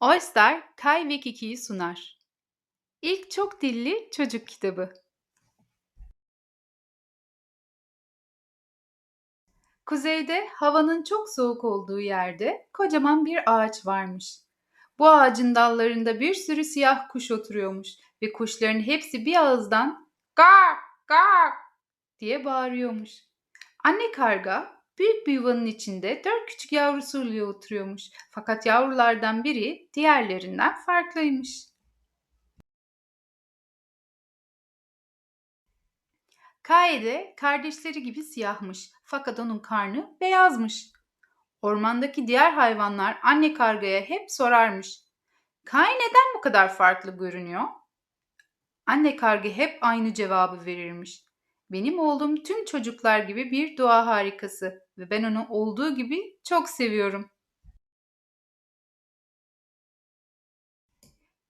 Oyster, Kay ve Kiki'yi sunar. İlk çok dilli çocuk kitabı. Kuzeyde havanın çok soğuk olduğu yerde kocaman bir ağaç varmış. Bu ağacın dallarında bir sürü siyah kuş oturuyormuş ve kuşların hepsi bir ağızdan gak gak diye bağırıyormuş. Anne karga büyük bir yuvanın içinde dört küçük yavrusuyla oturuyormuş. Fakat yavrulardan biri diğerlerinden farklıymış. Kaye de kardeşleri gibi siyahmış fakat onun karnı beyazmış. Ormandaki diğer hayvanlar anne kargaya hep sorarmış. Kaye neden bu kadar farklı görünüyor? Anne karga hep aynı cevabı verirmiş. Benim oğlum tüm çocuklar gibi bir doğa harikası ve ben onu olduğu gibi çok seviyorum.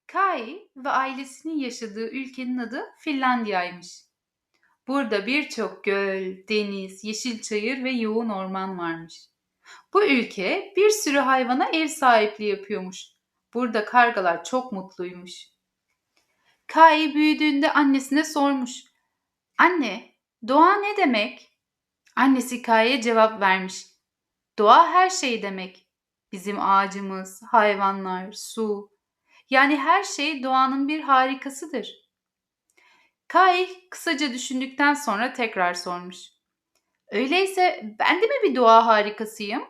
Kai ve ailesinin yaşadığı ülkenin adı Finlandiya'ymış. Burada birçok göl, deniz, yeşil çayır ve yoğun orman varmış. Bu ülke bir sürü hayvana ev sahipliği yapıyormuş. Burada kargalar çok mutluymuş. Kai büyüdüğünde annesine sormuş. Anne, doğa ne demek? Annesi Kai'ye cevap vermiş. Doğa her şey demek. Bizim ağacımız, hayvanlar, su. Yani her şey doğanın bir harikasıdır. Kai kısaca düşündükten sonra tekrar sormuş. Öyleyse ben de mi bir doğa harikasıyım?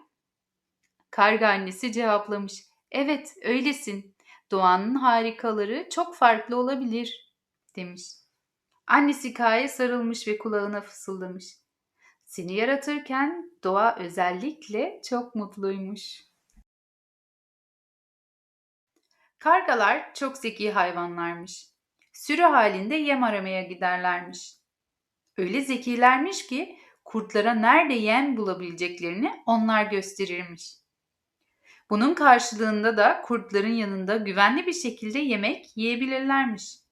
Karga annesi cevaplamış. Evet, öylesin. Doğanın harikaları çok farklı olabilir, demiş. Annesi Kai'ye sarılmış ve kulağına fısıldamış. Seni yaratırken doğa özellikle çok mutluymuş. Kargalar çok zeki hayvanlarmış. Sürü halinde yem aramaya giderlermiş. Öyle zekilermiş ki kurtlara nerede yem bulabileceklerini onlar gösterirmiş. Bunun karşılığında da kurtların yanında güvenli bir şekilde yemek yiyebilirlermiş.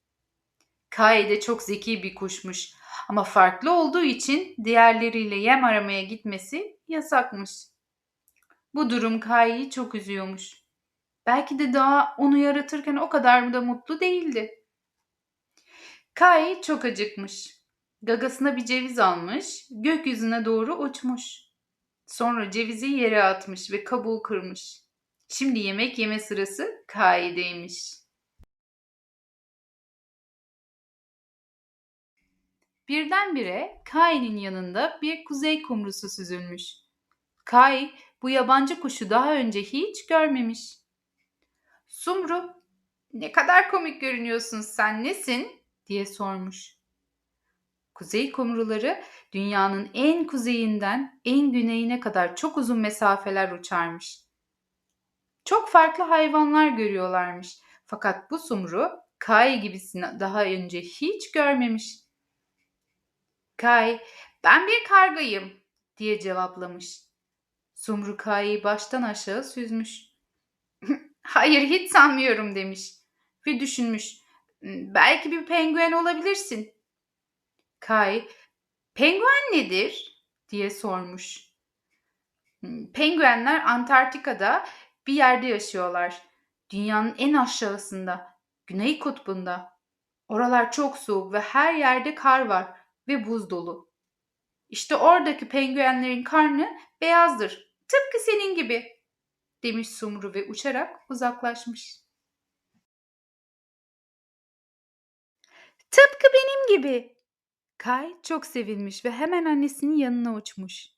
Kai de çok zeki bir kuşmuş ama farklı olduğu için diğerleriyle yem aramaya gitmesi yasakmış. Bu durum Kai'yi çok üzüyormuş. Belki de daha onu yaratırken o kadar da mutlu değildi. Kai çok acıkmış. Gagasına bir ceviz almış, gökyüzüne doğru uçmuş. Sonra cevizi yere atmış ve kabuğu kırmış. Şimdi yemek yeme sırası Kai'deymiş. Birdenbire Kai'nin yanında bir kuzey kumrusu süzülmüş. Kai bu yabancı kuşu daha önce hiç görmemiş. Sumru, ne kadar komik görünüyorsun sen nesin? diye sormuş. Kuzey kumruları dünyanın en kuzeyinden en güneyine kadar çok uzun mesafeler uçarmış. Çok farklı hayvanlar görüyorlarmış. Fakat bu sumru Kai gibisini daha önce hiç görmemiş. Kai, ben bir kargayım diye cevaplamış. Sumru Kai'yi baştan aşağı süzmüş. Hayır hiç sanmıyorum demiş ve düşünmüş. Belki bir penguen olabilirsin. Kai, penguen nedir? diye sormuş. Penguenler Antarktika'da bir yerde yaşıyorlar. Dünyanın en aşağısında, Güney Kutbu'nda. Oralar çok soğuk ve her yerde kar var ve buz dolu. İşte oradaki penguenlerin karnı beyazdır. Tıpkı senin gibi demiş Sumru ve uçarak uzaklaşmış. Tıpkı benim gibi. Kay çok sevinmiş ve hemen annesinin yanına uçmuş.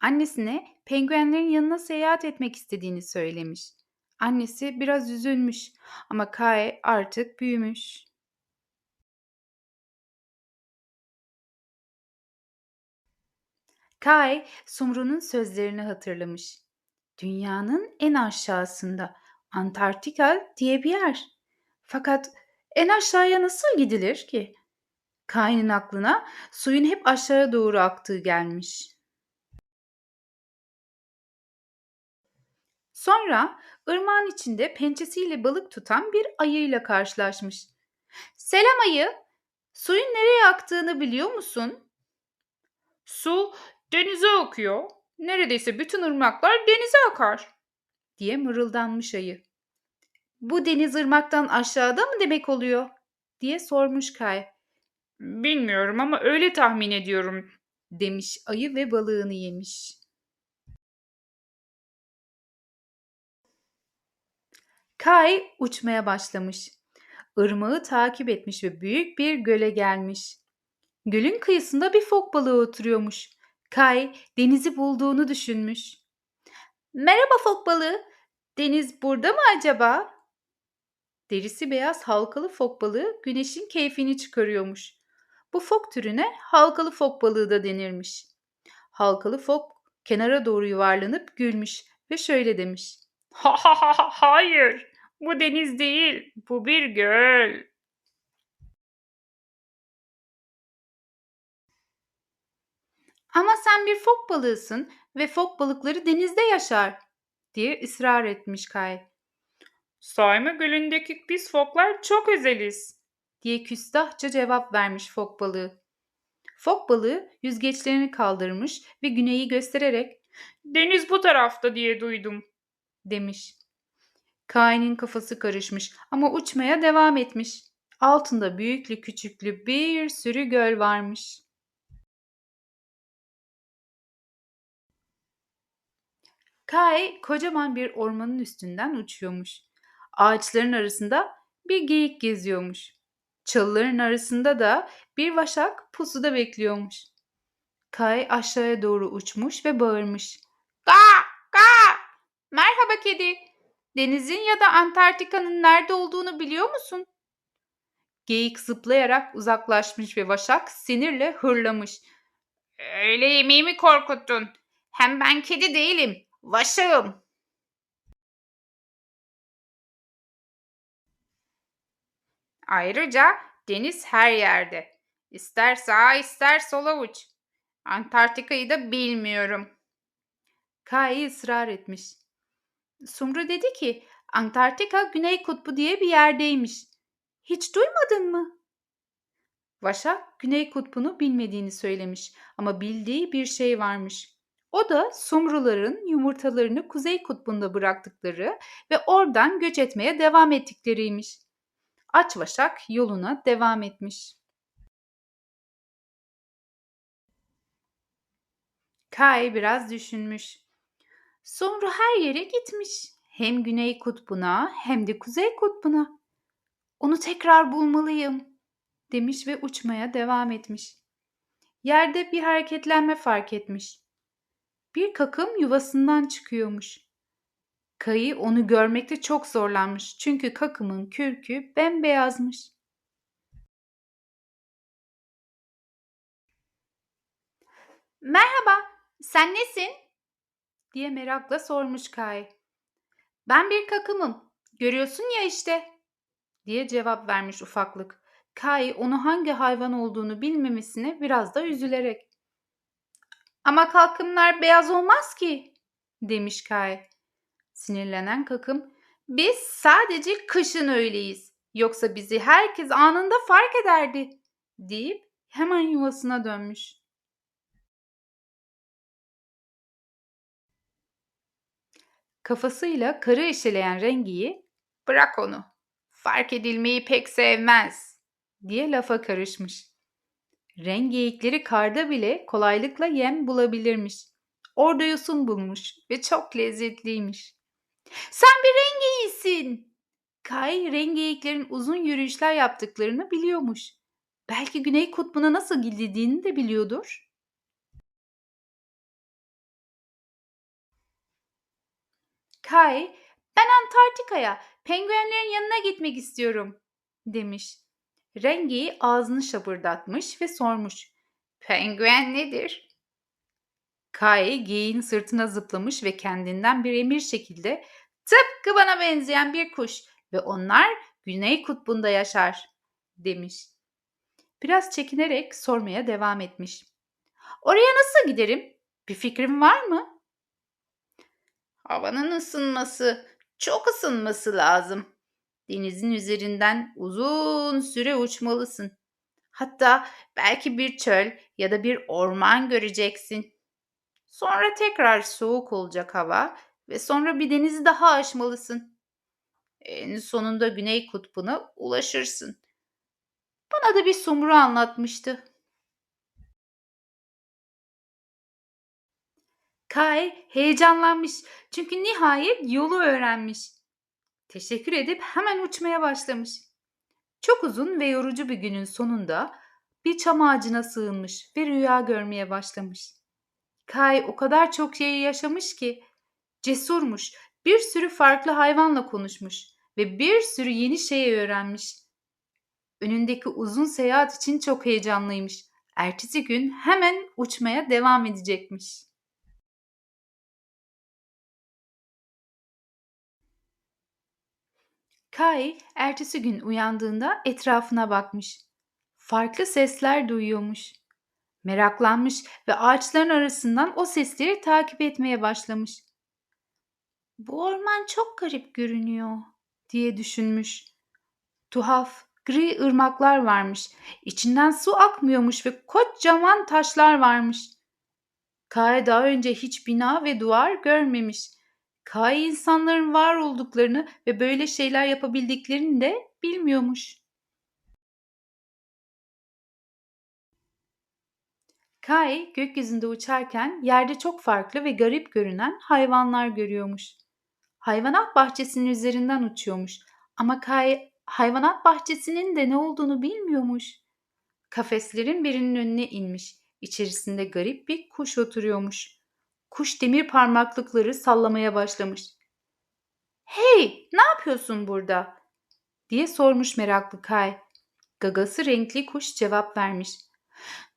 Annesine penguenlerin yanına seyahat etmek istediğini söylemiş. Annesi biraz üzülmüş ama Kay artık büyümüş. Kay, Sumru'nun sözlerini hatırlamış. Dünyanın en aşağısında Antarktika diye bir yer. Fakat en aşağıya nasıl gidilir ki? Kain'in aklına suyun hep aşağı doğru aktığı gelmiş. Sonra ırmağın içinde pençesiyle balık tutan bir ayıyla karşılaşmış. Selam ayı, suyun nereye aktığını biliyor musun? Su denize akıyor. Neredeyse bütün ırmaklar denize akar diye mırıldanmış ayı. Bu deniz ırmaktan aşağıda mı demek oluyor? diye sormuş Kay. Bilmiyorum ama öyle tahmin ediyorum. Demiş ayı ve balığını yemiş. Kay uçmaya başlamış. Irmağı takip etmiş ve büyük bir göle gelmiş. Gölün kıyısında bir fok balığı oturuyormuş. Kay denizi bulduğunu düşünmüş. Merhaba fok balığı. Deniz burada mı acaba? Derisi beyaz halkalı fok balığı güneşin keyfini çıkarıyormuş. Bu fok türüne halkalı fok balığı da denirmiş. Halkalı fok kenara doğru yuvarlanıp gülmüş ve şöyle demiş. Ha ha ha ha, hayır. Bu deniz değil. Bu bir göl. Ama sen bir fok balığısın ve fok balıkları denizde yaşar diye ısrar etmiş Kay Sayma Gölü'ndeki biz foklar çok özeliz. diye küstahça cevap vermiş fok balığı. Fok balığı yüzgeçlerini kaldırmış ve güneyi göstererek Deniz bu tarafta diye duydum. demiş. Kain'in kafası karışmış ama uçmaya devam etmiş. Altında büyüklü küçüklü bir sürü göl varmış. Kai kocaman bir ormanın üstünden uçuyormuş. Ağaçların arasında bir geyik geziyormuş. Çalıların arasında da bir vaşak pusuda bekliyormuş. Kai aşağıya doğru uçmuş ve bağırmış. Ga! Ga! Merhaba kedi. Denizin ya da Antarktika'nın nerede olduğunu biliyor musun? Geyik zıplayarak uzaklaşmış ve vaşak sinirle hırlamış. Öyle yemeğimi korkuttun. Hem ben kedi değilim. Vaşağım. Ayrıca deniz her yerde. İster sağa ister sola uç. Antarktika'yı da bilmiyorum. Kai ısrar etmiş. Sumru dedi ki Antarktika Güney Kutbu diye bir yerdeymiş. Hiç duymadın mı? Vaşak Güney Kutbu'nu bilmediğini söylemiş ama bildiği bir şey varmış. O da Sumruların yumurtalarını Kuzey Kutbu'nda bıraktıkları ve oradan göç etmeye devam ettikleriymiş. Aç Vaşak yoluna devam etmiş. Kai biraz düşünmüş. Sumru her yere gitmiş. Hem Güney Kutbu'na hem de Kuzey Kutbu'na. Onu tekrar bulmalıyım demiş ve uçmaya devam etmiş. Yerde bir hareketlenme fark etmiş. Bir kakım yuvasından çıkıyormuş. Kayı onu görmekte çok zorlanmış çünkü kakımın kürkü bembeyazmış. Merhaba, sen nesin? diye merakla sormuş Kay. Ben bir kakımım, görüyorsun ya işte, diye cevap vermiş ufaklık. Kay onu hangi hayvan olduğunu bilmemesine biraz da üzülerek. Ama kalkımlar beyaz olmaz ki, demiş Kay. Sinirlenen kakım, biz sadece kışın öyleyiz. Yoksa bizi herkes anında fark ederdi, deyip hemen yuvasına dönmüş. Kafasıyla karı eşeleyen rengiyi bırak onu, fark edilmeyi pek sevmez diye lafa karışmış. Rengeyikleri karda bile kolaylıkla yem bulabilirmiş. Orada yosun bulmuş ve çok lezzetliymiş. Sen bir rengeyisin. Kay rengeyiklerin uzun yürüyüşler yaptıklarını biliyormuş. Belki Güney Kutbu'na nasıl gidildiğini de biliyordur. Kay, ben Antarktika'ya, penguenlerin yanına gitmek istiyorum, demiş. Rengeyi ağzını şapırdatmış ve sormuş. Penguen nedir? Kai geyiğin sırtına zıplamış ve kendinden bir emir şekilde tıpkı bana benzeyen bir kuş ve onlar Güney Kutbu'nda yaşar demiş. Biraz çekinerek sormaya devam etmiş. Oraya nasıl giderim? Bir fikrim var mı? Havanın ısınması, çok ısınması lazım. Denizin üzerinden uzun süre uçmalısın. Hatta belki bir çöl ya da bir orman göreceksin. Sonra tekrar soğuk olacak hava ve sonra bir denizi daha aşmalısın. En sonunda Güney Kutbu'na ulaşırsın. Bana da bir sumru anlatmıştı. Kay heyecanlanmış çünkü nihayet yolu öğrenmiş. Teşekkür edip hemen uçmaya başlamış. Çok uzun ve yorucu bir günün sonunda bir çam ağacına sığınmış ve rüya görmeye başlamış. Kay o kadar çok şeyi yaşamış ki cesurmuş, bir sürü farklı hayvanla konuşmuş ve bir sürü yeni şey öğrenmiş. Önündeki uzun seyahat için çok heyecanlıymış. Ertesi gün hemen uçmaya devam edecekmiş. Kai ertesi gün uyandığında etrafına bakmış. Farklı sesler duyuyormuş. Meraklanmış ve ağaçların arasından o sesleri takip etmeye başlamış. Bu orman çok garip görünüyor diye düşünmüş. Tuhaf, gri ırmaklar varmış. İçinden su akmıyormuş ve kocaman taşlar varmış. Kai daha önce hiç bina ve duvar görmemiş. Kai insanların var olduklarını ve böyle şeyler yapabildiklerini de bilmiyormuş. Kai gökyüzünde uçarken yerde çok farklı ve garip görünen hayvanlar görüyormuş. Hayvanat bahçesinin üzerinden uçuyormuş ama Kai hayvanat bahçesinin de ne olduğunu bilmiyormuş. Kafeslerin birinin önüne inmiş. İçerisinde garip bir kuş oturuyormuş. Kuş demir parmaklıkları sallamaya başlamış. "Hey, ne yapıyorsun burada?" diye sormuş meraklı Kay. Gagası renkli kuş cevap vermiş.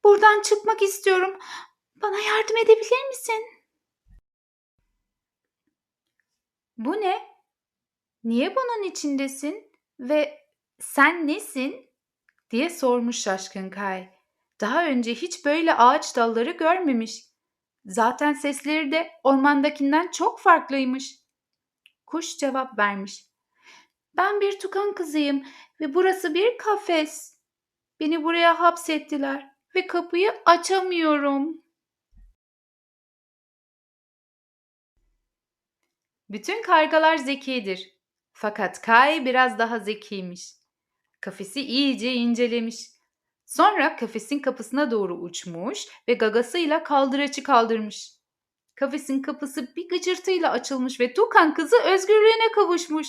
"Buradan çıkmak istiyorum. Bana yardım edebilir misin?" Bu ne? Niye bunun içindesin ve sen nesin? diye sormuş şaşkın Kay. Daha önce hiç böyle ağaç dalları görmemiş. Zaten sesleri de ormandakinden çok farklıymış. Kuş cevap vermiş. Ben bir tukan kızıyım ve burası bir kafes. Beni buraya hapsettiler ve kapıyı açamıyorum. Bütün kargalar zekidir. Fakat Kay biraz daha zekiymiş. Kafesi iyice incelemiş. Sonra kafesin kapısına doğru uçmuş ve gagasıyla kaldıraçı kaldırmış. Kafesin kapısı bir gıcırtıyla açılmış ve Tukan kızı özgürlüğüne kavuşmuş.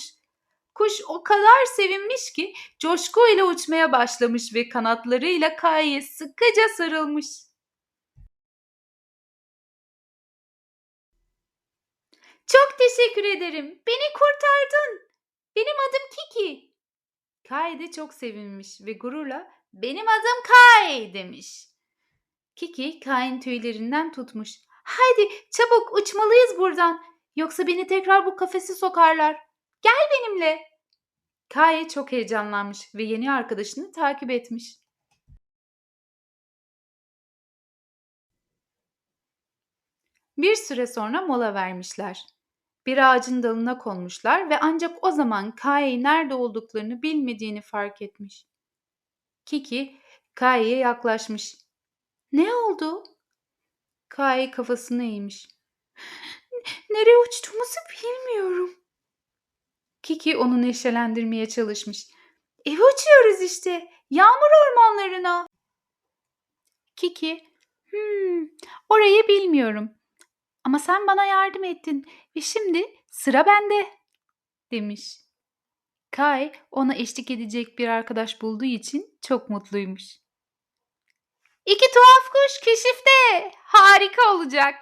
Kuş o kadar sevinmiş ki coşkuyla uçmaya başlamış ve kanatlarıyla Kaya'ya sıkıca sarılmış. Çok teşekkür ederim. Beni kurtardın. Benim adım Kiki. Kay de çok sevinmiş ve gururla benim adım Kay demiş. Kiki Kay'ın tüylerinden tutmuş. Haydi çabuk uçmalıyız buradan. Yoksa beni tekrar bu kafese sokarlar. Gel benimle. Kay çok heyecanlanmış ve yeni arkadaşını takip etmiş. Bir süre sonra mola vermişler. Bir ağacın dalına konmuşlar ve ancak o zaman Kay'ı nerede olduklarını bilmediğini fark etmiş. Kiki Kay'ye yaklaşmış. Ne oldu? Kay kafasını eğmiş. Nereye uçtuğumuzu bilmiyorum. Kiki onu neşelendirmeye çalışmış. Eve uçuyoruz işte. Yağmur ormanlarına. Kiki, hmm, orayı bilmiyorum. Ama sen bana yardım ettin ve şimdi sıra bende demiş. Kay ona eşlik edecek bir arkadaş bulduğu için çok mutluymuş. İki tuhaf kuş keşifte. Harika olacak.